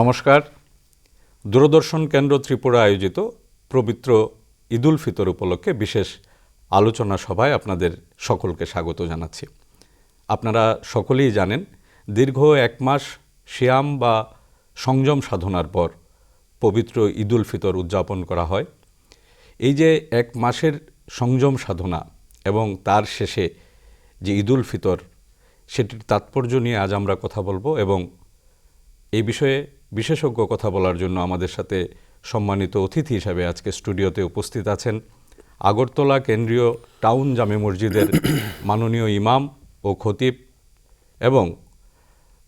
নমস্কার। দূরদর্শন কেন্দ্র ত্রিপুরা আয়োজিত পবিত্র ঈদুল ফিতর উপলক্ষে বিশেষ আলোচনা সভায় আপনাদের সকলকে স্বাগত জানাচ্ছি। আপনারা সকলেই জানেন, দীর্ঘ এক মাস শিয়াম বা সংযম সাধনার পর পবিত্র ঈদুল ফিতর উদযাপন করা হয়। এই যে এক মাসের সংযম সাধনা এবং তার শেষে যে ঈদুল ফিতর, সেটির তাৎপর্য নিয়ে আজ আমরা কথা বলব এবং এই বিষয়ে বিশেষজ্ঞ কথা বলার জন্য আমাদের সাথে সম্মানিত অতিথি হিসাবে আজকে স্টুডিওতে উপস্থিত আছেন আগরতলা কেন্দ্রীয় টাউন জামে মসজিদের মাননীয় ইমাম ও খতিব এবং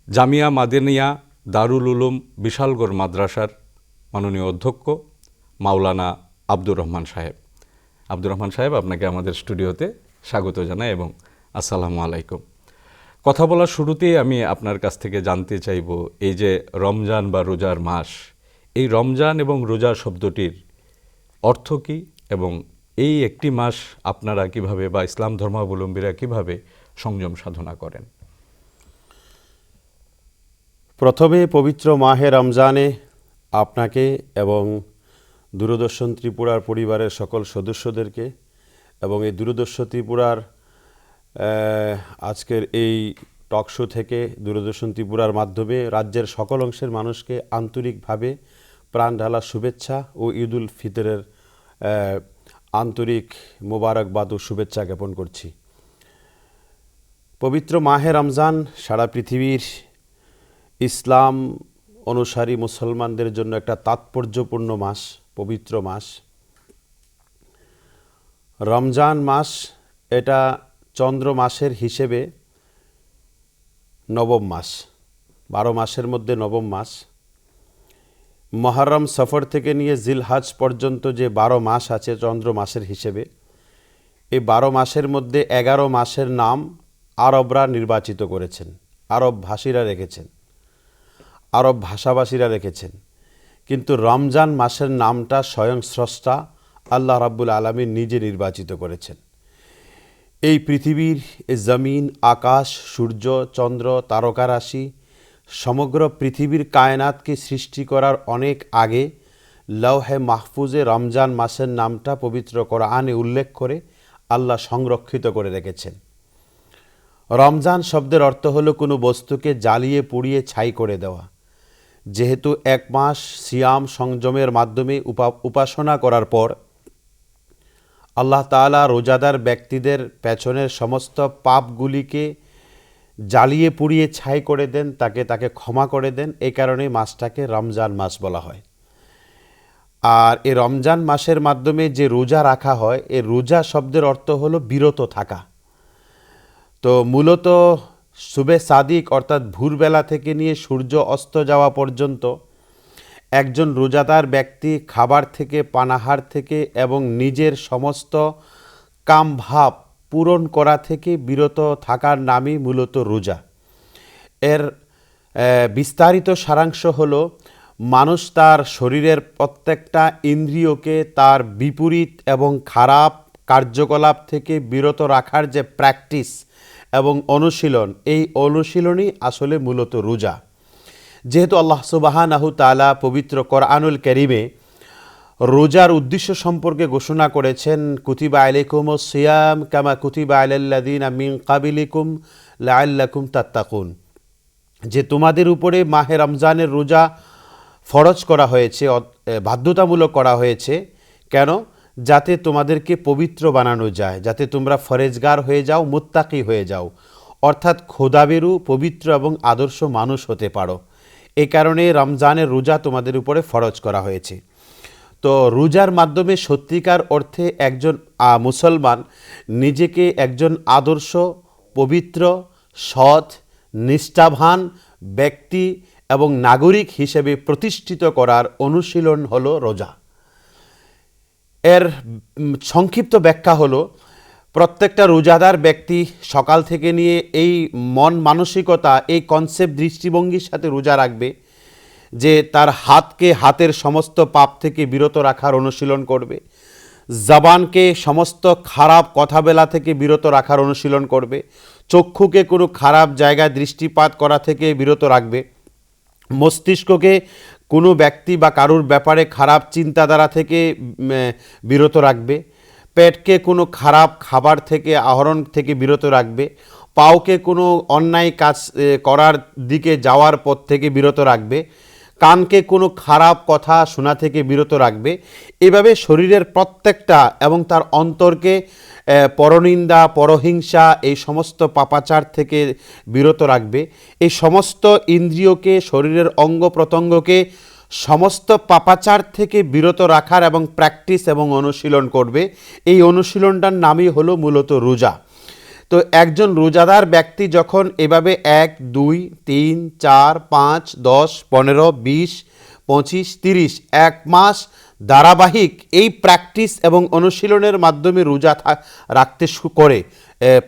জামিয়া মাদেনিয়া দারুল উলুম বিশালগড় মাদ্রাসার মাননীয় অধ্যক্ষ মাওলানা আব্দুর রহমান সাহেব। আব্দুর রহমান সাহেব, আপনাকে আমাদের স্টুডিওতে স্বাগত জানাই এবং আসসালামু আলাইকুম। কথা বলার শুরুতেই আমি আপনার কাছ থেকে জানতে চাইব, এই যে রমজান বা রোজার মাস, এই রমজান এবং রোজা শব্দটির অর্থ কী এবং এই একটি মাস আপনারা কীভাবে বা ইসলাম ধর্মাবলম্বীরা কীভাবে সংযম সাধনা করেন? প্রথমে পবিত্র মাহে রমজানে আপনাকে এবং দূরদর্শন ত্রিপুরার পরিবারের সকল সদস্যদেরকে এবং এই দূরদর্শন ত্রিপুরার আজকের এই টক শো থেকে দূরদর্শন ত্রিপুরার মাধ্যমে রাজ্যের সকল অংশের মানুষকে আন্তরিকভাবে প্রাণ ঢালা শুভেচ্ছা ও ঈদুল ফিতরের আন্তরিক মোবারকবাদ ও শুভেচ্ছা জ্ঞাপন করছি। পবিত্র মাহে রমজান সারা পৃথিবীর ইসলাম অনুসারী মুসলমানদের জন্য একটা তাৎপর্যপূর্ণ মাস, পবিত্র মাস। রমজান মাস এটা চন্দ্র মাসের হিসেবে নবম মাস, বারো মাসের মধ্যে নবম মাস। মহরম সফর থেকে নিয়ে জিলহাজ পর্যন্ত যে বারো মাস আছে চন্দ্র মাসের হিসেবে, এই বারো মাসের মধ্যে এগারো মাসের নাম আরবরা নির্বাচিত করেছেন, আরব ভাষীরা রেখেছেন, আরব ভাষাভাষীরা রেখেছেন। কিন্তু রমজান মাসের নামটা স্বয়ং স্রষ্টা আল্লাহ রাব্বুল আলমী নিজে নির্বাচিত করেছেন। এই পৃথিবীর জমিন, আকাশ, সূর্য, চন্দ্র তারকারাশি সমগ্র পৃথিবীর কায়নাতকে সৃষ্টি করার অনেক আগে লৌহে মাহফুজে রমজান মাসের নামটা পবিত্র কোরআনে উল্লেখ করে আল্লাহ সংরক্ষিত করে রেখেছেন। রমজান শব্দের অর্থ হলো কোনো বস্তুকে জ্বালিয়ে পুড়িয়ে ছাই করে দেওয়া। যেহেতু এক মাস সিয়াম সংযমের মাধ্যমে উপা- উপাসনা করার পর আল্লাহ তাআলা রোজাদার ব্যক্তিদের পেছনের সমস্ত পাপগুলিকে জ্বালিয়ে পুড়িয়ে ছাই করে দেন, তাকে তাকে ক্ষমা করে দেন। এই কারণে মাসটাকে রমজান মাস বলা হয়। আর এই রমজান মাসের মাধ্যমে যে রোজা রাখা হয় এই রোজা শব্দের অর্থ হলো বিরত থাকা। তো মূলত সুবে সাদিক অর্থাৎ ভোরবেলা থেকে নিয়ে সূর্য অস্ত যাওয়া পর্যন্ত একজন রোজাদার ব্যক্তি খাবার থেকে, পানাহার থেকে এবং নিজের সমস্ত কাম ভাব পূরণ করা থেকে বিরত থাকার নামই মূলত রোজা। এর বিস্তারিত সারাংশ হল, মানুষ তার শরীরের প্রত্যেকটা ইন্দ্রিয়কে তার বিপরীত এবং খারাপ কার্যকলাপ থেকে বিরত রাখার যে প্র্যাকটিস এবং অনুশীলন, এই অনুশীলনই আসলে মূলত রোজা। যেহেতু আল্লাহ সুবাহানাহু তালা পবিত্র কোরআনুল করিমে রোজার উদ্দেশ্য সম্পর্কে ঘোষণা করেছেন, কুতিবা আলাইকুম সিয়াম কামা কুতিবা আলাল্লাদিন মিন কাবিলিকুম লাআল্লাকুম তাত্তাকুন। যে তোমাদের উপরে মাহে রমজানের রোজা ফরজ করা হয়েছে বাধ্যতামূলক করা হয়েছে, কেন? যাতে তোমাদেরকে পবিত্র বানানো যায়, যাতে তোমরা ফরেজগার হয়ে যাও, মুত্তাকি হয়ে যাও। অর্থাৎ খোদাবেরু পবিত্র এবং আদর্শ মানুষ হতে পারো। এ কারণে রমজানের রোজা তোমাদের উপরে ফরজ করা হয়েছে। তো রোজার মাধ্যমে সত্যিকার অর্থে একজন মুসলমান নিজেকে একজন আদর্শ, পবিত্র, সৎ নিষ্ঠাভান ব্যক্তি এবং নাগরিক হিসেবে প্রতিষ্ঠিত করার অনুশীলন হলো রোজা। এর সংক্ষিপ্ত ব্যাখ্যা হলো প্রত্যেকটা রোজাদার ব্যক্তি সকাল থেকে নিয়ে এই মন মানসিকতা, এই কনসেপ্ট দৃষ্টিভঙ্গির সাথে রোজা রাখবে যে তার হাতকে হাতের সমস্ত পাপ থেকে বিরত রাখার অনুশীলন করবে। জবানকে সমস্ত খারাপ কথা বেলা থেকে বিরত রাখার অনুশীলন করবে। চক্ষুকে কোনো খারাপ জায়গায় দৃষ্টিপাত করা থেকে বিরত রাখবে। মস্তিষ্ককে কোনো ব্যক্তি বা কারুর ব্যাপারে খারাপ চিন্তাধারা থেকে বিরত রাখবে। পেটকে কোনো খারাপ খাবার থেকে, আহরণ থেকে বিরত রাখবে, পাওকে কোনো অন্যায় কাজ করার দিকে যাওয়ার পথ থেকে বিরত রাখবে, কানকে কোনো খারাপ কথা শোনা থেকে বিরত রাখবে, এভাবে শরীরের প্রত্যেকটা এবং তার অন্তরকে পরনিন্দা, পরহিংসা, এই সমস্ত পাপাচার থেকে বিরত রাখবে। এই সমস্ত ইন্দ্রিয়কে, শরীরের অঙ্গ প্রত্যঙ্গকে সমস্ত পাপাচার থেকে বিরত রাখার এবং প্র্যাকটিস এবং অনুশীলন করবে। এই অনুশীলনটার নামই হলো মূলত রোজা। তো একজন রোজাদার ব্যক্তি যখন এভাবে এক, দুই, তিন, চার, পাঁচ, দশ, পনেরো, বিশ, পঁচিশ, তিরিশ এক মাস ধারাবাহিক এই প্র্যাকটিস এবং অনুশীলনের মাধ্যমে রোজা রাখতে করে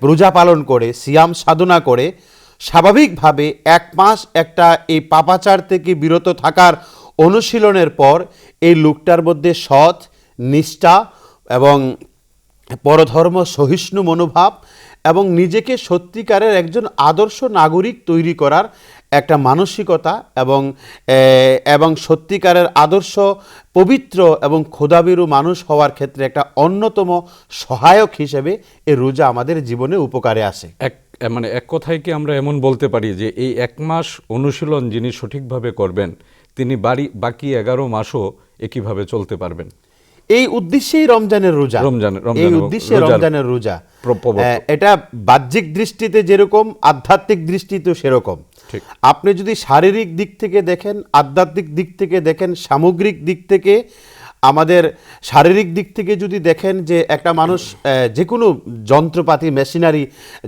রোজা পালন করে, সিয়াম সাধনা করে, স্বাভাবিকভাবে এক মাস একটা এই পাপাচার থেকে বিরত থাকার অনুশীলনের পর এই লোকটার মধ্যে সৎ, নিষ্ঠা এবং পরধর্ম সহিষ্ণু মনোভাব এবং নিজেকে সত্যিকারের একজন আদর্শ নাগরিক তৈরি করার একটা মানসিকতা এবং এবং সত্যিকারের আদর্শ, পবিত্র এবং ক্ষুধাবিরু মানুষ হওয়ার ক্ষেত্রে একটা অন্যতম সহায়ক হিসেবে এ রোজা আমাদের জীবনে উপকারে আসে। এক মানে এক কথায় কি আমরা এমন বলতে পারি যে এই এক মাস অনুশীলন যিনি সঠিকভাবে করবেন তিনি বাড়ি বাকি এগারো মাসও একইভাবে চলতে পারবেন। এই উদ্দেশ্যেই রমজানের রোজা। এই উদ্দেশ্যে রমজানের রোজা। এটা বাহ্যিক দৃষ্টিতে যেরকম আধ্যাত্মিক দৃষ্টিতেও সেরকম। আপনি যদি শারীরিক দিক থেকে দেখেন আধ্যাত্মিক দিক থেকে দেখেন সামগ্রিক দিক থেকে আমাদের শারীরিক দিক থেকে যদি দেখেন যে একটা মানুষ যে কোনো যন্ত্রপাতি, মেশিনারি,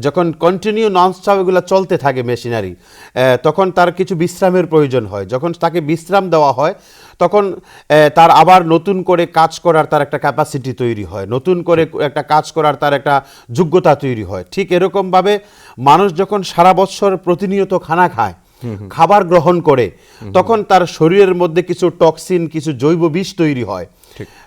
যখন কন্টিনিউ ননস্টপ এগুলো চলতে থাকে মেশিনারি তখন তার কিছু বিশ্রামের প্রয়োজন হয়। যখন তাকে বিশ্রাম দেওয়া হয়, তখন তার আবার নতুন করে কাজ করার তার একটা ক্যাপাসিটি তৈরি হয়। নতুন করে একটা কাজ করার তার একটা যোগ্যতা তৈরি হয়। ঠিক এরকমভাবে মানুষ যখন সারা বছর প্রতিনিয়ত খানা খায় খাবার গ্রহণ করে তখন তার শরীরের মধ্যে কিছু টক্সিন কিছু জৈব বিষ তৈরি হয়।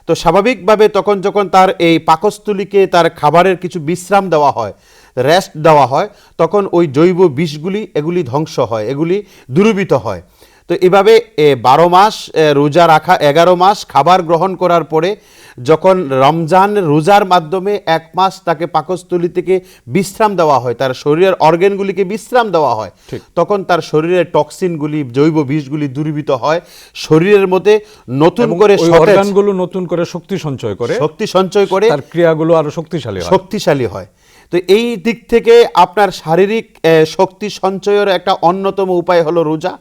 তো স্বাভাবিকভাবে তখন যখন তার এই পাকস্থলীকে তার খাবারের কিছু বিশ্রাম দেওয়া হয় রেস্ট দেওয়া হয় তখন ওই জৈব বিষগুলি এগুলি ধ্বংস হয় এগুলি দুর্বিত হয়। তো এভাবে বারো মাস রোজা রাখা এগারো মাস খাবার গ্রহণ করার পরে যখন রমজান রোজার মাধ্যমে এক মাস তাকে পাকস্থলী থেকে বিশ্রাম দেওয়া হয় তার শরীরের অর্গেনগুলিকে বিশ্রাম দেওয়া হয় তখন তার শরীরের টক্সিনগুলি জৈব বিষগুলি দূরীভূত হয় শরীরের মধ্যে নতুন করে অর্গানগুলো নতুন করে শক্তি সঞ্চয় করে শক্তি সঞ্চয় করে তার ক্রিয়াগুলো আরও শক্তিশালী হয়। শক্তিশালী হয়। তো এই দিক থেকে আপনার শারীরিক শক্তি সঞ্চয়ের একটা অন্যতম উপায় হলো রোজা।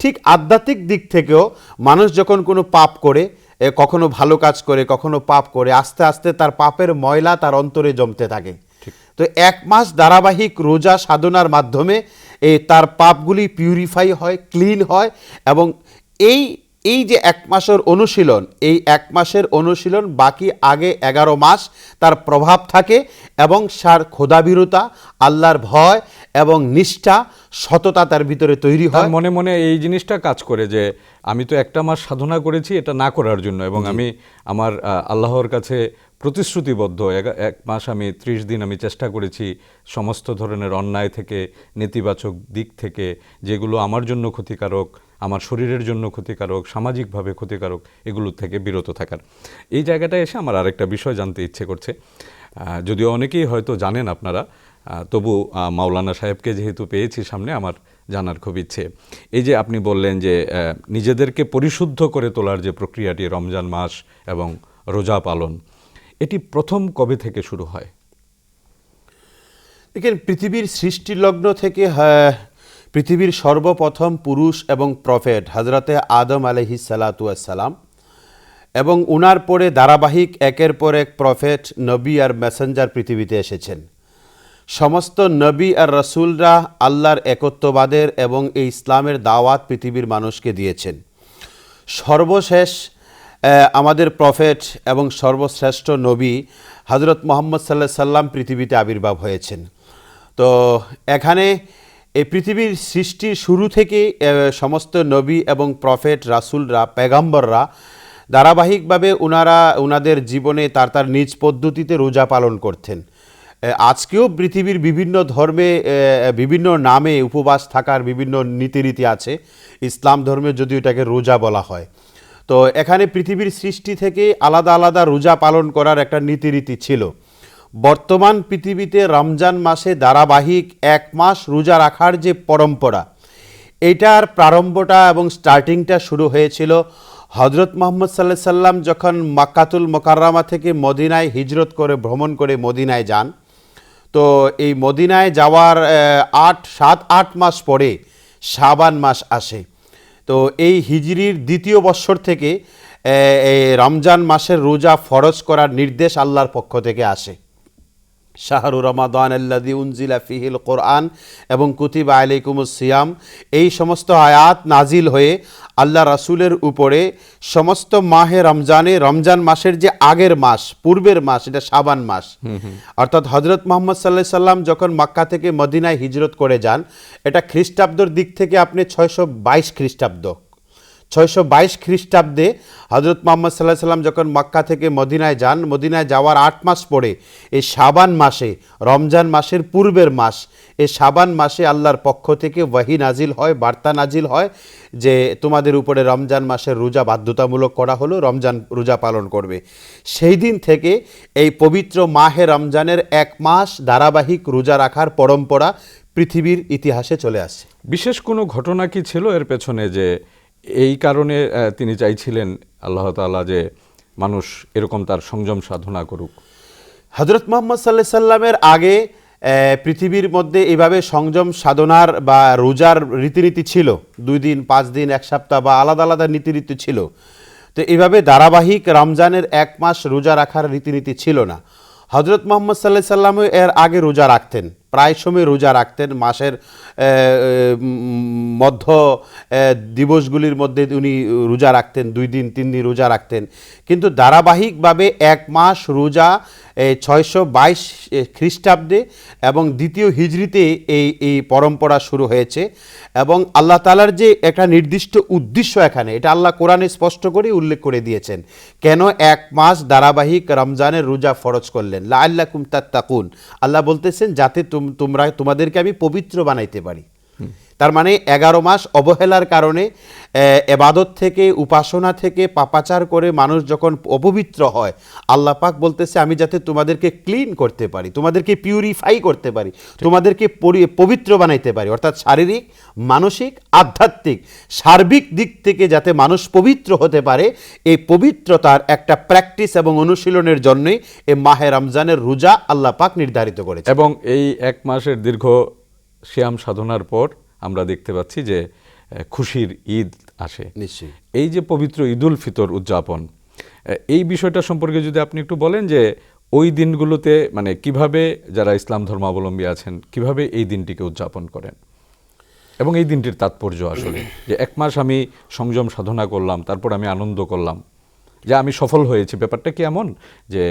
ঠিক আধ্যাত্মিক দিক থেকেও মানুষ যখন কোনো পাপ করে কখনো ভালো কাজ করে কখনো পাপ করে আস্তে আস্তে তার পাপের ময়লা তার অন্তরে জমতে থাকে। তো এক মাস ধারাবাহিক রোজা সাধনার মাধ্যমে তার পাপগুলি পিউরিফাই হয় ক্লিন হয় এবং এই এই যে এক মাসের অনুশীলন এই এক মাসের অনুশীলন বাকি আগে এগারো মাস তার প্রভাব থাকে এবং সার ক্ষোধাবিরতা আল্লাহর ভয় এবং নিষ্ঠা সততা তার ভিতরে তৈরি হয়। মনে মনে এই জিনিসটা কাজ করে যে আমি তো একটা মাস সাধনা করেছি এটা না করার জন্য এবং আমি আমার আল্লাহর কাছে প্রতিশ্রুতিবদ্ধ এক মাস আমি ত্রিশ দিন আমি চেষ্টা করেছি সমস্ত ধরনের অন্যায় থেকে নেতিবাচক দিক থেকে যেগুলো আমার জন্য ক্ষতিকারক আমার শরীরের জন্য ক্ষতিকারক, সামাজিকভাবে ক্ষতিকারক এগুলোর থেকে বিরত থাকার। এই জায়গাটায় এসে আমার আরেকটা বিষয় জানতে ইচ্ছে করছে। যদিও অনেকেই হয়তো জানেন আপনারা তবু মাওলানা সাহেবকে যেহেতু পেয়েছি সামনে, আমার জানার খুব ইচ্ছে। এই যে আপনি বললেন যে নিজেদেরকে পরিশুদ্ধ করে তোলার যে প্রক্রিয়াটি রমজান মাস এবং রোজা পালন, এটি প্রথম কবে থেকে শুরু হয়? দেখেন, পৃথিবীর সৃষ্টি লগ্ন থেকে পৃথিবীর সর্বপ্রথম পুরুষ এবং প্রফেট হজরতে আদম আলহি সালাম এবং উনার পরে ধারাবাহিক একের পর এক প্রফেট, নবী আর মেসেঞ্জার পৃথিবীতে এসেছেন। সমস্ত নবী আর রসুলরা আল্লাহর একত্ববাদের এবং এই ইসলামের দাওয়াত পৃথিবীর মানুষকে দিয়েছেন। সর্বশেষ আমাদের প্রফেট এবং সর্বশ্রেষ্ঠ নবী হজরত মোহাম্মদ সাল্লাহ সাল্লাম পৃথিবীতে আবির্ভাব হয়েছেন। তো এখানে এই পৃথিবীর সৃষ্টির শুরু থেকে সমস্ত নবী এবং প্রফেট রাসুলরা, পেগাম্বররা ধারাবাহিকভাবে ওনারা ওনাদের জীবনে তার তার নিজ পদ্ধতিতে রোজা পালন করতেন। আজকেও পৃথিবীর বিভিন্ন ধর্মে বিভিন্ন নামে উপবাস থাকার বিভিন্ন নীতিরীতি আছে। ইসলাম ধর্মে যদি এটাকে রোজা বলা হয়। তো এখানে পৃথিবীর সৃষ্টি থেকে আলাদা আলাদা রোজা পালন করার একটা নীতিরীতি ছিল। বর্তমান পৃথিবীতে রমজান মাসে ধারাবাহিক এক মাস রোজা রাখার যে পরম্পরা এটার প্রারম্ভটা এবং স্টার্টিংটা শুরু হয়েছিল হজরত মোহাম্মদ সাল্লাহ সাল্লাম যখন মাক্কাতুল মোকাররামা থেকে মদিনায় হিজরত করে, ভ্রমণ করে মদিনায় যান। তো এই মদিনায় যাওয়ার আট, সাত, আট মাস পরে শাবান মাস আসে। তো এই হিজরির দ্বিতীয় বৎসর থেকে রমজান মাসের রোজা ফরজ করার নির্দেশ আল্লাহর পক্ষ থেকে আসে। শাহরু রমাদান আল্লাদি উনজিলা ফিহিল কোরআন এবং কুতিবা আলাইকুমুস সিয়াম। এই সমস্ত আয়াত নাজিল হয়ে আল্লাহ রাসূলের উপরে সমস্ত মাহে রমজানে রমজান মাসের যে আগের মাস পূর্বের মাস এটা সাবান মাস। অর্থাৎ হজরত মোহাম্মদ সাল্লাহ সাল্লাম যখন মক্কা থেকে মদিনায় হিজরত করে যান এটা খ্রিস্টাব্দর দিক থেকে আপনি ছয়শো বাইশ খ্রিস্টাব্দ। ছয়শো বাইশ খ্রিস্টাব্দে হজরত মোহাম্মদ সাল্লাহ সাল্লাম যখন মক্কা থেকে মদিনায় যান, মদিনায় যাওয়ার আট মাস পরে, এই শাবান মাসে, রমজান মাসের পূর্বের মাস, এই শাবান মাসে আল্লাহর পক্ষ থেকে ওয়াহি নাজিল হয়, বার্তা নাজিল হয় যে তোমাদের উপরে রমজান মাসের রোজা বাধ্যতামূলক করা হলো, রমজান রোজা পালন করবে। সেই দিন থেকে এই পবিত্র মাহে রমজানের এক মাস ধারাবাহিক রোজা রাখার পরম্পরা পৃথিবীর ইতিহাসে চলে আসছে। বিশেষ কোনো ঘটনা কি ছিল এর পেছনে যে এই কারণে তিনি চাইছিলেন আল্লাহ তাআলা যে মানুষ এরকম তার সংযম সাধনা করুক। হজরত মোহাম্মদ সাল্লাহ সাল্লামের আগে পৃথিবীর মধ্যে এভাবে সংযম সাধনার বা রোজার রীতিনীতি ছিল। দুই দিন, পাঁচ দিন, এক সপ্তাহ বা আলাদা আলাদা নীতিরীতি ছিল। তো এভাবে ধারাবাহিক রমজানের এক মাস রোজা রাখার রীতিনীতি ছিল না। হজরত মোহাম্মদ সাল্লাহ সাল্লামও এর আগে রোজা রাখতেন। প্রায় সময় রোজা রাখতেন। মাসের মধ্য দিবসগুলির মধ্যে উনি রোজা রাখতেন, দুই দিন, তিন দিন রোজা রাখতেন। কিন্তু ধারাবাহিকভাবে এক মাস রোজা ছয়শো বাইশ খ্রিস্টাব্দে এবং দ্বিতীয় হিজড়িতে এই এই পরম্পরা শুরু হয়েছে এবং আল্লাহ তালার যে একটা নির্দিষ্ট উদ্দেশ্য এখানে, এটা আল্লাহ কোরআনে স্পষ্ট করে উল্লেখ করে দিয়েছেন, কেন এক মাস ধারাবাহিক রমজানের রোজা ফরজ করলেন? লা আল্লাহ কুম তাত্তাকুন। আল্লাহ বলতেছেন, যাতে তোমরা, তোমাদেরকে আমি পবিত্র বানাইতে পারি। তার মানে এগারো মাস অবহেলার কারণে এবাদত থেকে উপাসনা থেকে পাপাচার করে মানুষ যখন অপবিত্র হয় আল্লাহ পাক বলতেছে আমি যাতে তোমাদেরকে ক্লিন করতে পারি তোমাদেরকে পিউরিফাই করতে পারি তোমাদেরকে পরি- পবিত্র বানাইতে পারি। অর্থাৎ শারীরিক মানসিক আধ্যাত্মিক সার্বিক দিক থেকে যাতে মানুষ পবিত্র হতে পারে এই পবিত্রতার একটা প্র্যাকটিস এবং অনুশীলনের জন্যই এই মাহে রমজানের রোজা আল্লাহ পাক নির্ধারিত করেছে। এবং এই এক মাসের দীর্ঘ শ্যাম সাধনার পর আমরা দেখতে পাচ্ছি যে খুশির ঈদ আসে। এই যে পবিত্র ঈদুল ফিতর উদযাপন এই বিষয়টা সম্পর্কে যদি আপনি একটু বলেন যে ওই দিনগুলোতে মানে কীভাবে যারা ইসলাম ধর্মাবলম্বী আছেন কীভাবে এই দিনটিকে উদযাপন করেন? এবং এই দিনটির তাৎপর্য আসলে যে এক মাস আমি সংযম সাধনা করলাম তারপর আমি আনন্দ করলাম যে আমি সফল হয়েছি। ব্যাপারটা কি এমন? যে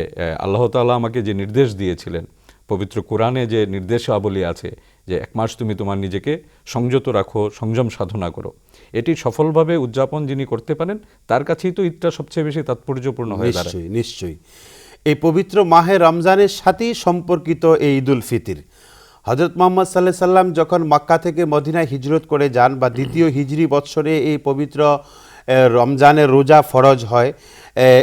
আল্লাহ তাআলা আমাকে যে নির্দেশ দিয়েছিলেন পবিত্র কোরআনে যে নির্দেশাবলী আছে যে এক মাস তুমি তোমার নিজেকে সংযত রাখো, সংযম সাধনা করো, এটি সফলভাবে উদযাপন যিনি করতে পারেন, তার কাছেই তো ঈদটা সবচেয়ে বেশি তাৎপর্যপূর্ণ হয়ে দাঁড়ায়। নিশ্চয়ই এই পবিত্র মাহে রমজানের সাথেই সম্পর্কিত এই ঈদুল ফিতির। হজরত মোহাম্মদ সাল্লাহ সাল্লাম যখন মক্কা থেকে মদিনায় হিজরত করে যান বা দ্বিতীয় হিজরি বৎসরে এই পবিত্র রমজানের রোজা ফরজ হয়।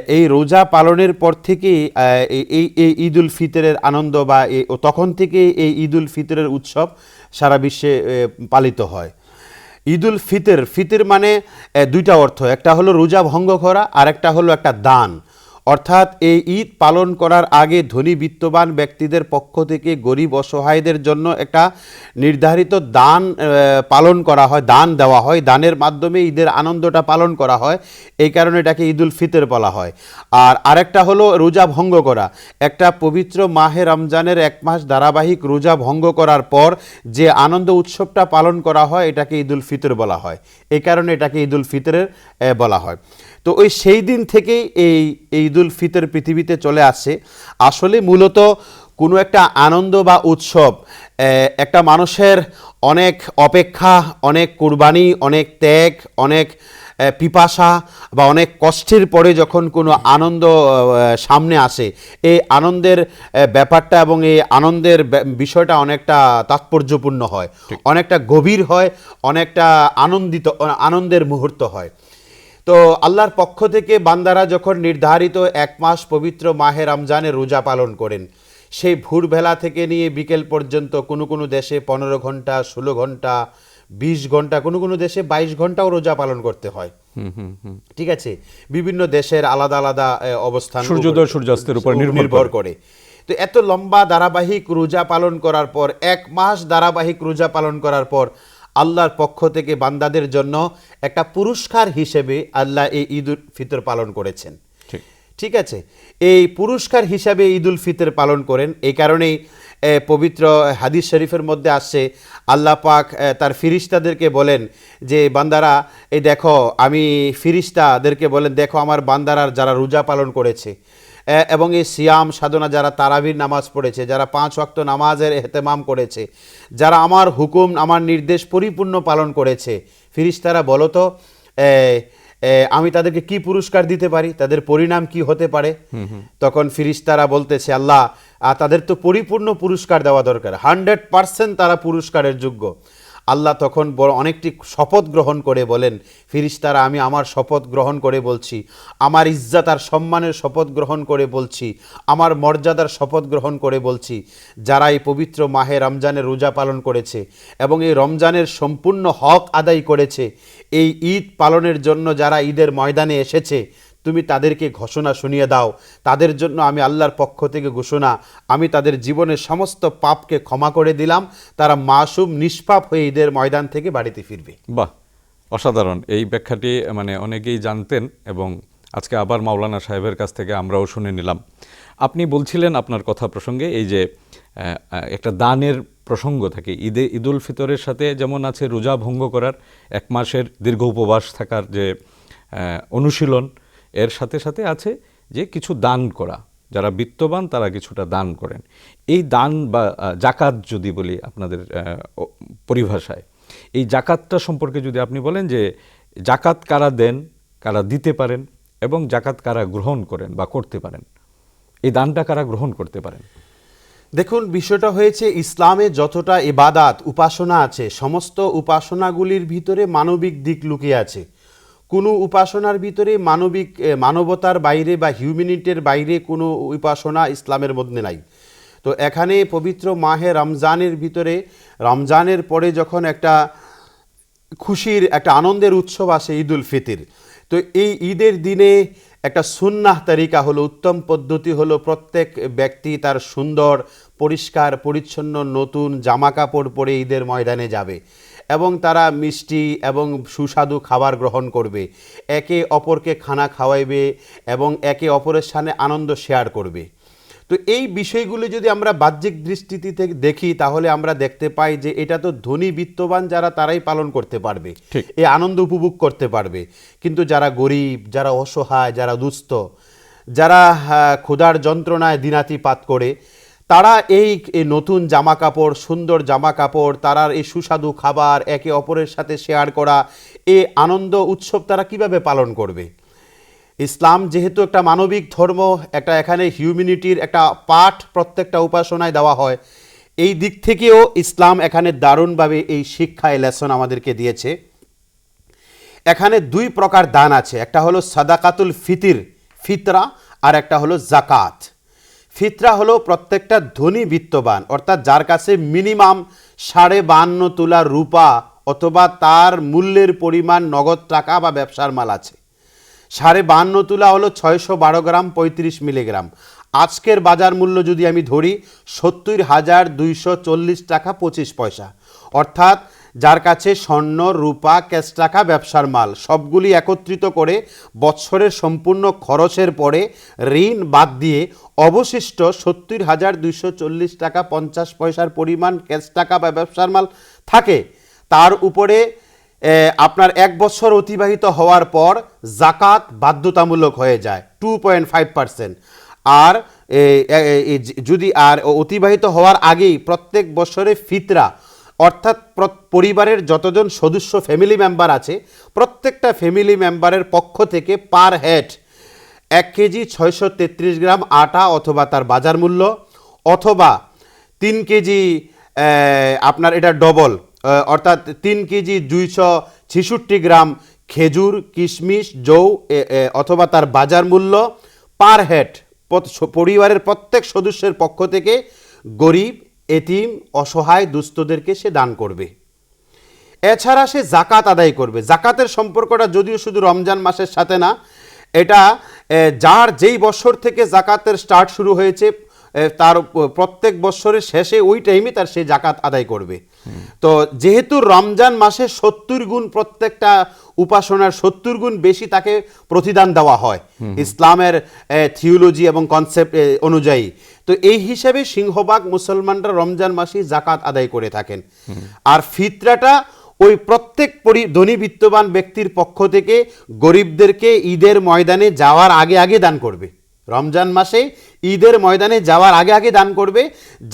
এই রোজা পালনের পর থেকেই এই- এই ঈদ উল ফিতরের আনন্দ বা তখন থেকে এই ঈদ উল ফিতরের উৎসব সারা বিশ্বে পালিত হয়। ঈদ উল ফিতর ফিতর মানে দুইটা অর্থ। একটা হলো রোজা ভঙ্গ করা আর একটা হলো একটা দান। অর্থাৎ এই ঈদ পালন করার আগে ধনী বিত্তবান ব্যক্তিদের পক্ষ থেকে গরিব অসহায়দের জন্য একটা নির্ধারিত দান পালন করা হয়, দান দেওয়া হয়। দানের মাধ্যমে ঈদের আনন্দটা পালন করা হয়। এই কারণে এটাকে ঈদুল ফিতর বলা হয়। আর আরেকটা হলো রোজা ভঙ্গ করা। একটা পবিত্র মাহে রমজানের এক মাস ধারাবাহিক রোজা ভঙ্গ করার পর যে আনন্দ উৎসবটা পালন করা হয়, এটাকে ঈদুল ফিতর বলা হয়। এই কারণে এটাকে ঈদুল ফিতরের বলা হয়। তো ওই সেই দিন থেকেই এই এই ঈদুল ফিতর পৃথিবীতে চলে আসে আসলে মূলত কোনো একটা আনন্দ বা উৎসব একটা মানুষের অনেক অপেক্ষা অনেক কুরবানি অনেক ত্যাগ অনেক পিপাসা বা অনেক কষ্টের পরে যখন কোনো আনন্দ সামনে আসে এই আনন্দের ব্যাপারটা এবং এই আনন্দের বিষয়টা অনেকটা তাৎপর্যপূর্ণ হয় অনেকটা গভীর হয় অনেকটা আনন্দিত আনন্দের মুহূর্ত হয়। তো আল্লাহর পক্ষ থেকে বান্দারা যখন নির্ধারিত এক মাস পবিত্র মাহে রমজানে রোজা পালন করেন সেই ভোরবেলা থেকে নিয়ে বিকেল পর্যন্ত কোনো কোনো দেশে পনেরো ঘণ্টা ষোলো ঘণ্টা বিশ ঘণ্টা কোনো কোনো দেশে বাইশ ঘন্টাও রোজা পালন করতে হয়। ঠিক আছে? বিভিন্ন দেশের আলাদা আলাদা অবস্থান সূর্যোদয়, সূর্যাস্তের উপর নির্ভর করে। তো এত লম্বা ধারাবাহিক রোজা পালন করার পর এক মাস ধারাবাহিক রোজা পালন করার পর আল্লাহর পক্ষ থেকে বান্দাদের জন্য একটা পুরস্কার হিসেবে আল্লাহ এই ঈদ উল ফিতর পালন করেছেন। ঠিক। আছে? এই পুরস্কার হিসাবে ঈদ উল ফিতর পালন করেন। এই কারণেই পবিত্র হাদিস শরীফের মধ্যে আসছে আল্লাহ পাক তার ফিরিস্তাদেরকে বলেন যে বান্দারা এই দেখো আমি ফিরিস্তাদেরকে বলেন দেখো আমার বান্দারা যারা রোজা পালন করেছে এবং এই সিয়াম সাধনা যারা তারাবির নামাজ পড়েছে যারা পাঁচ ওয়াক্ত নামাজের এহতেমাম করেছে যারা আমার হুকুম আমার নির্দেশ পরিপূর্ণ পালন করেছে ফিরিস্তারা বলো তো এ, এ, আমি তাদেরকে কি পুরস্কার দিতে পারি? তাদের পরিণাম কি হতে পারে? তখন ফিরিস্তারা বলতেছে আল্লাহ তাদের তো পরিপূর্ণ পুরস্কার দেওয়া দরকার। হান্ড্রেড পার্সেন্ট তারা পুরস্কারের যোগ্য। আল্লাহ তখন বড় অনেকটি শপথ গ্রহণ করে বলেন, ফিরিস্তারা, আমি আমার শপথ গ্রহণ করে বলছি, আমার ইজ্জাত আর সম্মানের শপথ গ্রহণ করে বলছি, আমার মর্যাদার শপথ গ্রহণ করে বলছি, যারা এই পবিত্র মাহে রমজানের রোজা পালন করেছে এবং এই রমজানের সম্পূর্ণ হক আদায় করেছে, এই ঈদ পালনের জন্য যারা ঈদের ময়দানে এসেছে তুমি তাদেরকে ঘোষণা শুনিয়ে দাও। তাদের জন্য আমি আল্লাহর পক্ষ থেকে ঘোষণা, আমি তাদের জীবনের সমস্ত পাপকে ক্ষমা করে দিলাম। তারা মাসুম, নিষ্পাপ হয়ে ঈদের ময়দান থেকে বাড়িতে ফিরবে। বাহ, অসাধারণ। এই ব্যাখ্যাটি মানে অনেকেই জানতেন এবং আজকে আবার মাওলানা সাহেবের কাছ থেকে আমরাও শুনে নিলাম। আপনি বলছিলেন আপনার কথা প্রসঙ্গে, এই যে একটা দানের প্রসঙ্গ থাকে। ঈদে, ঈদুল ফিতরের সাথে যেমন আছে রোজা ভঙ্গ করার, এক মাসের দীর্ঘ উপবাস থাকার যে অনুশীলন এর সাথে সাথে আছে যে কিছু দান করা। যারা বিত্তবান, তারা কিছুটা দান করেন। এই দান বা জাকাত যদি বলি আপনাদের পরিভাষায়, এই জাকাতটা সম্পর্কে যদি আপনি বলেন যে জাকাত কারা দেন, কারা দিতে পারেন এবং জাকাত কারা গ্রহণ করেন বা করতে পারেন, এই দানটা কারা গ্রহণ করতে পারেন? দেখুন, বিষয়টা হয়েছে ইসলামে যতটা ইবাদাত, উপাসনা আছে, সমস্ত উপাসনাগুলির ভিতরে মানবিক দিক লুকিয়ে আছে। কোনো উপাসনার ভিতরে মানবিক মানবতার বাইরে বা হিউম্যানিটির বাইরে কোনো উপাসনা ইসলামের মধ্যে নাই। তো এখানে পবিত্র মাহে রমজানের ভিতরে, রমজানের পরে যখন একটা খুশির, একটা আনন্দের উৎসব আসে ঈদ উল ফিতির, তো এই ঈদের দিনে একটা সুন্নাহ তারিকা হলো, উত্তম পদ্ধতি হলো প্রত্যেক ব্যক্তি তার সুন্দর, পরিষ্কার, পরিচ্ছন্ন, নতুন জামা কাপড় পরে ঈদের ময়দানে যাবে। এবং তারা মিষ্টি এবং সুস্বাদু খাবার গ্রহণ করবে। একে অপরকে খানা খাওয়াইবে এবং একে অপরের সামনে আনন্দ শেয়ার করবে। তো এই বিষয়গুলো যদি আমরা বাহ্যিক দৃষ্টিতে থেকে দেখি তাহলে আমরা দেখতে পাই যে এটা তো ধনী বিত্তবান যারা তারাই পালন করতে পারবে। এই আনন্দ উপভোগ করতে পারবে। কিন্তু যারা গরিব যারা অসহায় যারা দুস্থ যারা ক্ষুধার যন্ত্রণায় দিনাতিপাত করে তারা এই নতুন জামা কাপড় সুন্দর জামা কাপড় তারা এই সুস্বাদু খাবার, একে অপরের সাথে শেয়ার করা এ আনন্দ উৎসব তারা কীভাবে পালন করবে? ইসলাম যেহেতু একটা মানবিক ধর্ম, একটা এখানে হিউম্যানিটির একটা পাঠ প্রত্যেকটা উপাসনায় দেওয়া হয়, এই দিক থেকেও ইসলাম এখানে দারুণভাবে এই শিক্ষায় লেসন আমাদেরকে দিয়েছে। এখানে দুই প্রকার দান আছে, একটা হলো সাদাকাতুল ফিতির, ফিতরা, আর একটা হলো জাকাত ফিতরা হলো প্রত্যেকটা ধনী বিত্তবান, অর্থাৎ যার কাছে মিনিমাম সাড়ে বান্ন তোলা রূপা অথবা তার মূল্যের পরিমাণ নগদ টাকা বা ব্যবসার মাল আছে। সাড়ে বান্ন তুলা হলো ছয়শো বারো গ্রাম পঁয়ত্রিশ মিলিগ্রাম। আজকের বাজার মূল্য যদি আমি ধরি, সত্তর হাজার দুইশো চল্লিশ টাকা পঁচিশ পয়সা। অর্থাৎ যার কাছে স্বর্ণ, রূপা ক্যাশ টাকা ব্যবসার মাল, সবগুলি একত্রিত করে বৎসরের সম্পূর্ণ খরচের পরে ঋণ বাদ দিয়ে অবশিষ্ট সত্তর হাজার দুইশো চল্লিশ টাকা পঞ্চাশ পয়সার পরিমাণ ক্যাশ টাকা বা ব্যবসার মাল থাকে। তার উপরে আপনার এক বছর অতিবাহিত হওয়ার পর জাকাত বাধ্যতামূলক হয়ে যায় টু পয়েন্ট ফাইভ পার্সেন্ট আর যদি আর অতিবাহিত হওয়ার আগেই প্রত্যেক বছরে ফিতরা অর্থাৎ প্র- পরিবারের যতজন সদস্য ফ্যামিলি মেম্বার আছে, প্রত্যেকটা ফ্যামিলি মেম্বারের পক্ষ থেকে পার হেড এক কেজি ছয়শো তেত্রিশ গ্রাম আটা অথবা তার বাজার মূল্য, অথবা তিন কেজি আপনার এটা ডবল অর্থাৎ তিন কেজি দুইশো ছেষট্টি গ্রাম খেজুর, কিশমিশ, জৌ অথবা তার বাজার মূল্য পার হেড পরিবারের প্রত্যেক সদস্যের পক্ষ থেকে গরিব এতিম অসহায় দুস্থদেরকে সে দান করবে। এছাড়া সে জাকাত আদায় করবে। জাকাতের সম্পর্কটা যদিও শুধু রমজান মাসের সাথে না, এটা যার যেই বছর থেকে জাকাতের স্টার্ট শুরু হয়েছে তার প্রত্যেক বছরের শেষে ওই টাইমে তার সে জাকাত আদায় করবে। তো যেহেতু রমজান মাসে সত্তর গুণ প্রত্যেকটা উপাসনার সত্তর গুণ বেশি তাকে প্রতিদান দেওয়া হয়। ইসলামের থিওলজি এবং কনসেপ্ট অনুযায়ী। তো এই হিসাবে সিংহবাগ মুসলমানরা রমজান মাসেই জাকাত আদায় করে থাকেন। আর ফিতরাটা ওই প্রত্যেক পরি ধনী বিত্তবান ব্যক্তির পক্ষ থেকে গরিবদেরকে ঈদের ময়দানে যাওয়ার আগে আগে দান করবে। রমজান মাসে ঈদের ময়দানে যাওয়ার আগে আগে দান করবে,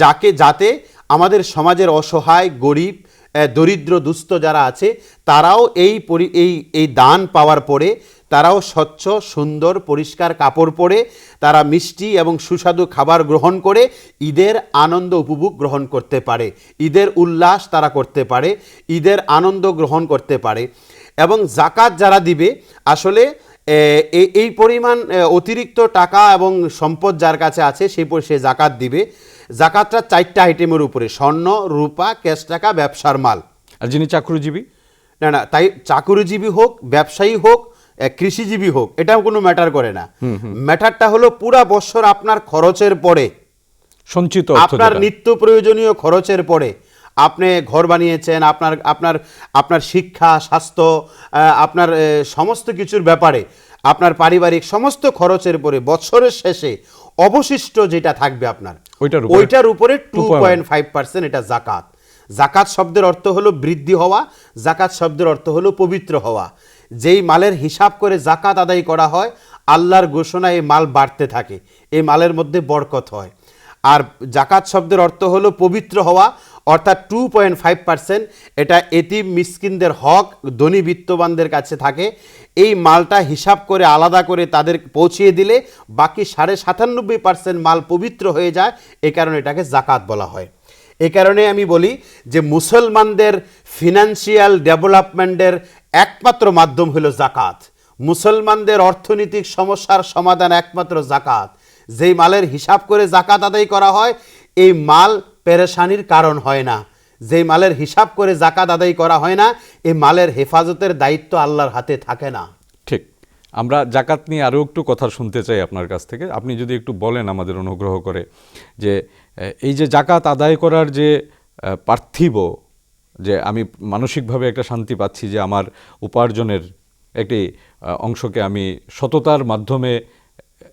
যাকে, যাতে আমাদের সমাজের অসহায়, গরিব দরিদ্র, দুস্থ যারা আছে, তারাও এই পরি, এই এই দান পাওয়ার পরে তারাও স্বচ্ছ, সুন্দর, পরিষ্কার কাপড় পরে তারা মিষ্টি এবং সুস্বাদু খাবার গ্রহণ করে ঈদের আনন্দ উপভোগ গ্রহণ করতে পারে। ঈদের উল্লাস তারা করতে পারে, ঈদের আনন্দ গ্রহণ করতে পারে। এবং জাকাত যারা দিবে, আসলে এই পরিমাণ অতিরিক্ত টাকা এবং সম্পদ যার কাছে আছে সেই পরি- সে জাকাত দিবে। জাকাতটা চারটা আইটেমের উপরে স্বর্ণ রূপা ক্যাশ টাকা ব্যবসার মাল। আর যিনি চাকরিজীবী? না না তাই চাকুরিজীবী হোক ব্যবসায়ী হোক কৃষিজীবী হোক এটাও কোনো ম্যাটার করে না। ম্যাটারটা হলো পুরা বছর আপনার খরচের পরে। সঞ্চিত আপনার নিত্য প্রয়োজনীয় খরচের পরে। আপনি ঘর বানিয়েছেন আপনার আপনার আপনার শিক্ষা স্বাস্থ্য আপনার সমস্ত কিছুর ব্যাপারে আপনার পারিবারিক সমস্ত খরচের পরে বছরের শেষে অবশিষ্ট যেটা থাকবে আপনার ওইটার উপরে ওইটার উপরে টু পয়েন্ট ফাইভ পার্সেন্ট এটা জাকাত। জাকাত শব্দের অর্থ হলো বৃদ্ধি হওয়া জাকাত শব্দের অর্থ হলো পবিত্র হওয়া। যেই মালের হিসাব করে জাকাত আদায় করা হয় আল্লাহর ঘোষণায় এই মাল বাড়তে থাকে এই মালের মধ্যে বরকত হয়। আর জাকাত শব্দের অর্থ হলো পবিত্র হওয়া অর্থাৎ টু পয়েন্ট ফাইভ পার্সেন্ট এটা এতিম মিসকিনদের হক, ধনী বিত্তবানদের কাছে থাকে। এই মালটা হিসাব করে আলাদা করে তাদের পৌঁছিয়ে দিলে বাকি সাড়ে সাতানব্বই পার্সেন্ট মাল পবিত্র হয়ে যায়। এ কারণে এটাকে জাকাত বলা হয়। এ কারণে আমি বলি যে মুসলমানদের ফিনান্সিয়াল ডেভেলপমেন্টের একমাত্র মাধ্যম হলো জাকাত। মুসলমানদের অর্থনৈতিক সমস্যার সমাধান একমাত্র জাকাত। যেই মালের হিসাব করে জাকাত আদায় করা হয়, এই মাল পেরেশানির কারণ হয় না। যেই মালের হিসাব করে জাকাত আদায় করা হয় না এই মালের হেফাজতের দায়িত্ব আল্লাহর হাতে থাকে না। ঠিক। আমরা জাকাত নিয়ে আরও একটু কথা শুনতে চাই আপনার কাছ থেকে। আপনি যদি একটু বলেন আমাদের অনুগ্রহ করে যে এই যে জাকাত আদায় করার যে পার্থিব, যে আমি মানসিকভাবে একটা শান্তি পাচ্ছি যে আমার উপার্জনের একটি অংশকে আমি সততার মাধ্যমে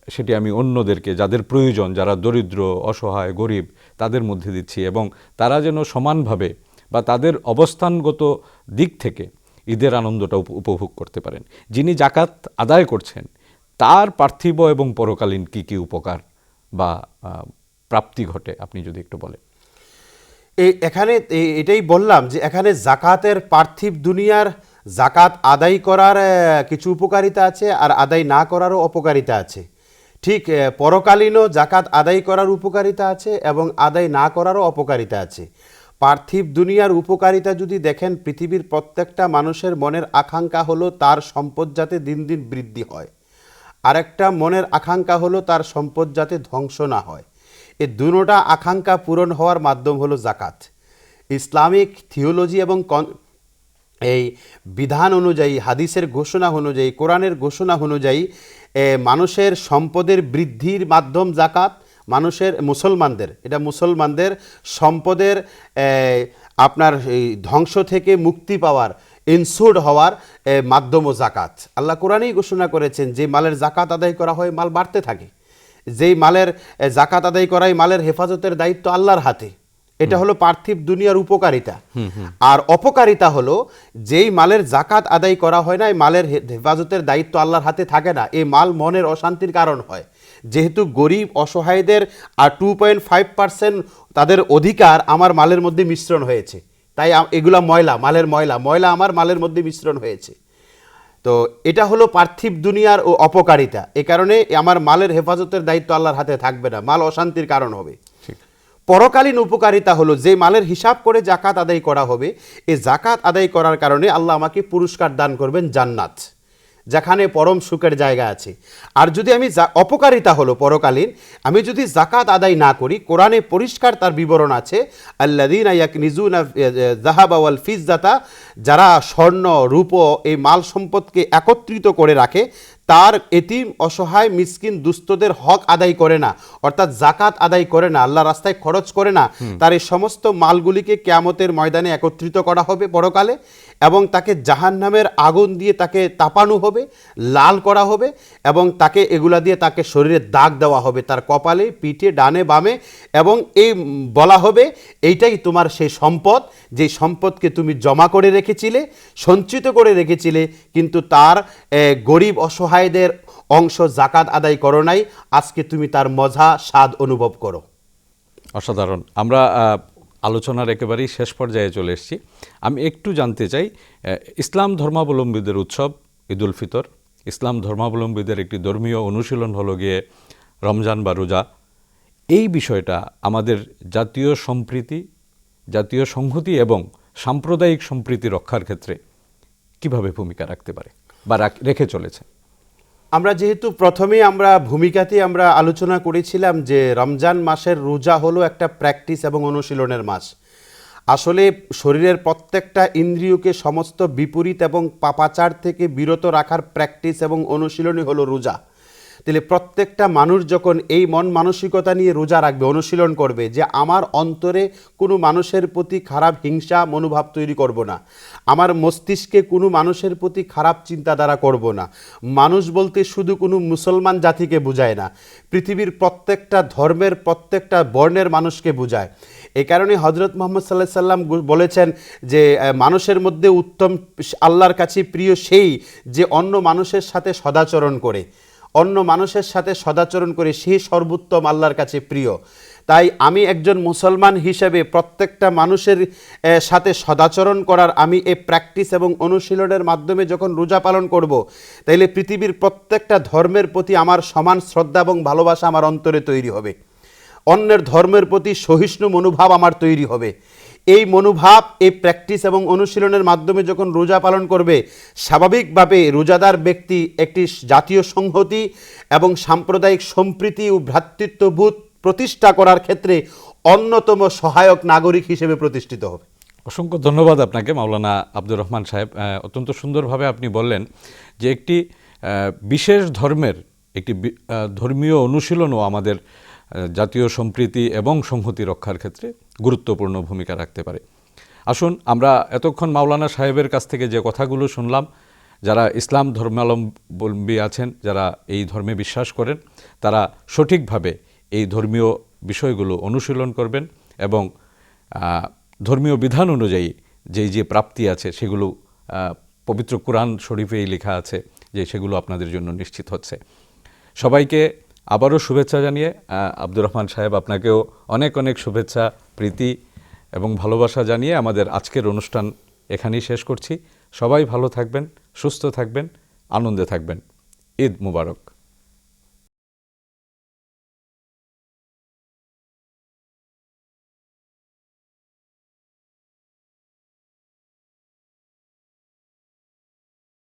সেটি আমি অন্যদেরকে, যাদের প্রয়োজন, যারা দরিদ্র, অসহায়, গরিব তাদের মধ্যে দিচ্ছি এবং তারা যেন সমানভাবে বা তাদের অবস্থানগত দিক থেকে ঈদের আনন্দটা উপ- উপভোগ করতে পারেন। যিনি জাকাত আদায় করছেন, তার পার্থিব এবং পরকালীন কি কি উপকার বা প্রাপ্তি ঘটে, আপনি যদি একটু বলেন। এই এখানে এটাই বললাম যে এখানে জাকাতের পার্থিব দুনিয়ার জাকাত আদায় করার কিছু উপকারিতা আছে আর আদায় না করারও অপকারিতা আছে। ঠিক পরকালীনও জাকাত আদায় করার উপকারিতা আছে এবং আদায় না করারও অপকারিতা আছে। পার্থিব দুনিয়ার উপকারিতা যদি দেখেন, পৃথিবীর প্রত্যেকটা মানুষের মনের আকাঙ্ক্ষা হলো তার সম্পদ যাতে দিন দিন বৃদ্ধি হয়। আরেকটা মনের আকাঙ্ক্ষা হলো তার সম্পদ যাতে ধ্বংস না হয়। এই দুটোটা আকাঙ্ক্ষা পূরণ হওয়ার মাধ্যম হলো জাকাত ইসলামিক থিওলজি এবং এই বিধান অনুযায়ী হাদিসের ঘোষণা অনুযায়ী কোরআনের ঘোষণা অনুযায়ী মানুষের সম্পদের বৃদ্ধির মাধ্যম জাকাত মানুষের মুসলমানদের। এটা মুসলমানদের সম্পদের আপনার এই ধ্বংস থেকে মুক্তি পাওয়ার ইনসুর্ড হওয়ার এ, মাধ্যমও জাকাত আল্লাহ কোরআনেই ঘোষণা করেছেন যে মালের জাকাত আদায় করা হয় মাল বাড়তে থাকে। যেই মালের জাকাত আদায় করাই মালের হেফাজতের দায়িত্ব আল্লাহর হাতে। এটা হলো পার্থিব দুনিয়ার উপকারিতা। আর অপকারিতা হলো যেই মালের জাকাত আদায় করা হয় না এই মালের হেফাজতের দায়িত্ব আল্লাহর হাতে থাকে না এই মাল মনের অশান্তির কারণ হয়। যেহেতু গরিব অসহায়দের আর টু পয়েন্ট ফাইভ পার্সেন্ট তাদের অধিকার আমার মালের মধ্যে মিশ্রণ হয়েছে। তাই এগুলা ময়লা মালের ময়লা ময়লা আমার মালের মধ্যে মিশ্রণ হয়েছে। তো এটা হলো পার্থিব দুনিয়ার ও অপকারিতা। এ কারণে আমার মালের হেফাজতের দায়িত্ব আল্লাহর হাতে থাকবে না মাল অশান্তির কারণ হবে। পরকালীন উপকারিতা হলো যে মালের হিসাব করে জাকাত আদায় করা হবে এই জাকাত আদায় করার কারণে আল্লাহ আমাকে পুরস্কার দান করবেন জান্নাত, যেখানে পরম সুখের জায়গা আছে। আর যদি আমি অপকারিতা হলো পরকালীন, আমি যদি জাকাত আদায় না করি, কোরআনে পরিষ্কার তার বিবরণ আছে আল্লাদিন আয়াক নিজুন জাহাবা ওয়াল ফিজাতা যারা স্বর্ণ, রূপ, এই মাল সম্পদকে একত্রিত করে রাখে তার এতিম অসহায় মিসকিন দুস্থদের হক আদায় করে না অর্থাৎ জাকাত আদায় করে না আল্লাহ রাস্তায় খরচ করে না। তার এই সমস্ত মালগুলিকে কেয়ামতের ময়দানে একত্রিত করা হবে পরকালে এবং তাকে জাহান্নামের আগুন দিয়ে তাকে তাপানো হবে লাল করা হবে এবং তাকে এগুলা দিয়ে তাকে শরীরে দাগ দেওয়া হবে। তার কপালে পিঠে ডানে বামে এবং এই বলা হবে এইটাই তোমার সেই সম্পদ যে সম্পদকে তুমি জমা করে রেখেছিলে সঞ্চিত করে রেখেছিলে কিন্তু তার গরিব গরিব অসহায়দের অংশ জাকাত আদায় করো নাই, আজকে তুমি তার মজা, স্বাদ অনুভব করো। অসাধারণ। আমরা আলোচনার একেবারেই শেষ পর্যায়ে চলে এসেছি। আমি একটু জানতে চাই ইসলাম ধর্মাবলম্বীদের উৎসব, ঈদুল ফিতর, ইসলাম ধর্মাবলম্বীদের একটি ধর্মীয় অনুশীলন হলো গিয়ে রমজান বা রোজা। এই বিষয়টা আমাদের জাতীয় সম্প্রীতি, জাতীয় সংহতি এবং সাম্প্রদায়িক সম্প্রীতি রক্ষার ক্ষেত্রে কীভাবে ভূমিকা রাখতে পারে বা রেখে চলেছে? আমরা যেহেতু প্রথমেই আমরা ভূমিকাতে আমরা আলোচনা করেছিলাম যে রমজান মাসের রোজা হলো একটা প্র্যাকটিস এবং অনুশীলনের মাস। আসলে শরীরের প্রত্যেকটা ইন্দ্রিয়কে সমস্ত বিপরীত এবং পাপাচার থেকে বিরত রাখার প্র্যাকটিস এবং অনুশীলনই হলো রোজা। তাহলে প্রত্যেকটা মানুষ যখন এই মন মানসিকতা নিয়ে রোজা রাখবে, অনুশীলন করবে যে আমার অন্তরে কোনো মানুষের প্রতি খারাপ হিংসা, মনোভাব তৈরি করব না। আমার মস্তিষ্কে কোনো মানুষের প্রতি খারাপ চিন্তাধারা করব না। মানুষ বলতে শুধু কোনো মুসলমান জাতিকে বোঝায় না, পৃথিবীর প্রত্যেকটা ধর্মের, প্রত্যেকটা বর্ণের মানুষকে বোঝায়। এ কারণে হজরত মোহাম্মদ সাল্লাহ সাল্লাম বলেছেন যে মানুষের মধ্যে উত্তম, আল্লাহর কাছে প্রিয় সেই যে অন্য মানুষের সাথে সদাচরণ করে। অন্য মানুষের সাথে সদাচরণ করে সে সর্বোত্তম আল্লাহর কাছে প্রিয়। তাই আমি একজন মুসলমান হিসেবে প্রত্যেকটা মানুষের সাথে সদাচরণ করার আমি এই প্র্যাকটিস এবং অনুশীলনের মাধ্যমে যখন রোজা পালন করব, তাইলে পৃথিবীর প্রত্যেকটা ধর্মের প্রতি আমার সমান শ্রদ্ধা এবং ভালোবাসা আমার অন্তরে তৈরি হবে। অন্যের ধর্মের প্রতি সহিষ্ণু মনোভাব আমার তৈরি হবে। এই মনোভাব, এই প্র্যাকটিস এবং অনুশীলনের মাধ্যমে যখন রোজা পালন করবে, স্বাভাবিকভাবে রোজাদার ব্যক্তি একটি জাতীয় সংহতি এবং সাম্প্রদায়িক সম্প্রীতি ও ভ্রাতৃত্ববোধ প্রতিষ্ঠা করার ক্ষেত্রে অন্যতম সহায়ক নাগরিক হিসেবে প্রতিষ্ঠিত হবে। অসংখ্য ধন্যবাদ আপনাকে, মাওলানা আব্দুর রহমান সাহেব। অত্যন্ত সুন্দরভাবে আপনি বললেন যে একটি বিশেষ ধর্মের একটি ধর্মীয় অনুশীলনও আমাদের জাতীয় সম্প্রীতি এবং সংহতি রক্ষার ক্ষেত্রে গুরুত্বপূর্ণ ভূমিকা রাখতে পারে। আসুন, আমরা এতক্ষণ মাওলানা সাহেবের কাছ থেকে যে কথাগুলো শুনলাম, যারা ইসলাম ধর্মাবলম্বী আছেন, যারা এই ধর্মে বিশ্বাস করেন, তারা সঠিকভাবে এই ধর্মীয় বিষয়গুলো অনুশীলন করবেন এবং ধর্মীয় বিধান অনুযায়ী যেই যে প্রাপ্তি আছে, সেগুলো পবিত্র কোরআন শরীফেই লেখা আছে, যে সেগুলো আপনাদের জন্য নিশ্চিত হচ্ছে। সবাইকে আবারও শুভেচ্ছা জানিয়ে আব্দুর রহমান সাহেব আপনাকেও অনেক অনেক শুভেচ্ছা, প্রীতি এবং ভালোবাসা জানিয়ে আমাদের আজকের অনুষ্ঠান এখানেই শেষ করছি। সবাই ভালো থাকবেন, সুস্থ থাকবেন, আনন্দে থাকবেন। ঈদ মুবারক।